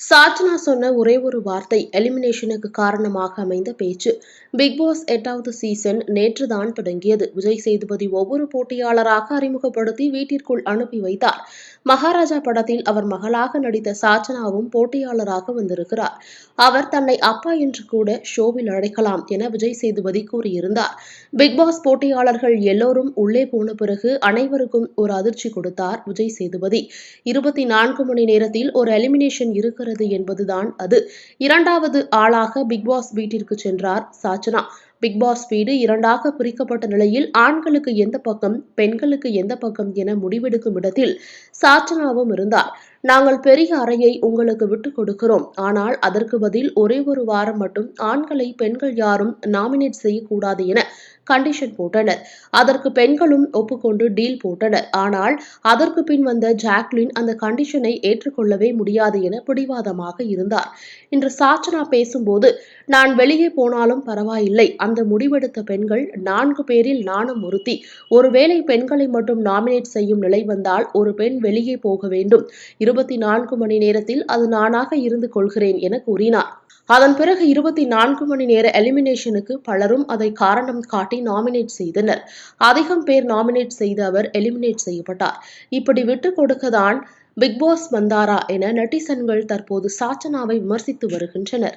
சாத்னா சொன்ன ஒரே ஒரு வார்த்தை எலிமினேஷனுக்கு காரணமாக அமைந்த பேச்சு. பிக் பாஸ் எட்டாவது சீசன் நேற்றுதான் தொடங்கியது. விஜய் சேதுபதி ஒவ்வொரு போட்டியாளராக அறிமுகப்படுத்தி வீட்டிற்குள் அனுப்பி வைத்தார். மகாராஜா படத்தில் அவர் மகளாக நடித்த சாச்சனாவும் போட்டியாளராக வந்திருக்கிறார். அவர் தன்னை அப்பா என்று கூட ஷோவில் அழைக்கலாம் என விஜய் சேதுபதி கூறியிருந்தார். பிக் பாஸ் போட்டியாளர்கள் எல்லோரும் உள்ளே போன பிறகு அனைவருக்கும் ஒரு அதிர்ச்சி கொடுத்தார் விஜய் சேதுபதி. இருபத்தி நான்கு மணி நேரத்தில் ஒரு எலிமினேஷன் இருக்கிறது என்பதுதான் அது. இரண்டாவது ஆளாக பிக் பாஸ் வீட்டிற்கு சென்றார் சாச்சனா. பிக் பாஸ் வீடு இரண்டாக பிரிக்கப்பட்ட நிலையில் ஆண்களுக்கு எந்த பக்கம் பெண்களுக்கு எந்த பக்கம் என முடிவெடுக்கும் இடத்தில் சாச்சனாவும் இருந்தார். நாங்கள் பெரிய அறையை உங்களுக்கு விட்டுக் கொடுக்கிறோம். ஆனால் அதற்கு பதில் ஒரே ஒரு வாரம் மட்டும் ஆண்களை பெண்கள் யாரும் நாமினேட் செய்யக்கூடாது என கண்டிஷன் போட்டனர். அதற்கு பெண்களும் ஒப்புக்கொண்டு டீல் போட்டனர். ஆனால் அதற்கு பின் வந்த ஜாக்லின் அந்த கண்டிஷனை ஏற்றுக்கொள்ளவே முடியாது என பிடிவாதமாக இருந்தார். இன்று சாச்சனா பேசும்போது நான் வெளியே போனாலும் பரவாயில்லை. அந்த முடிவெடுத்த பெண்கள் நான்கு பேரில் நானும் ஒருத்தி. ஒருவேளை பெண்களை மட்டும் நாமினேட் செய்யும் நிலை வந்தால் ஒரு பெண் வெளியே போக வேண்டும். இருபத்தி நான்கு மணி நேரத்தில் அது நானாக இருந்து கொள்கிறேன் என கூறினார். அதன் பிறகு இருபத்தி நான்கு மணி நேர எலிமினேஷனுக்கு பலரும் அதை காரணம் காட்டி நாமினேட் செய்தனர். அதிகம் பேர் நாமினேட் செய்த அவர் எலிமினேட் செய்யப்பட்டார். இப்படி விட்டு கொடுக்கதான் பிக்பாஸ் வந்தாரா என நெட்டிசன்கள் தற்போது சாச்சனாவை விமர்சித்து வருகின்றனர்.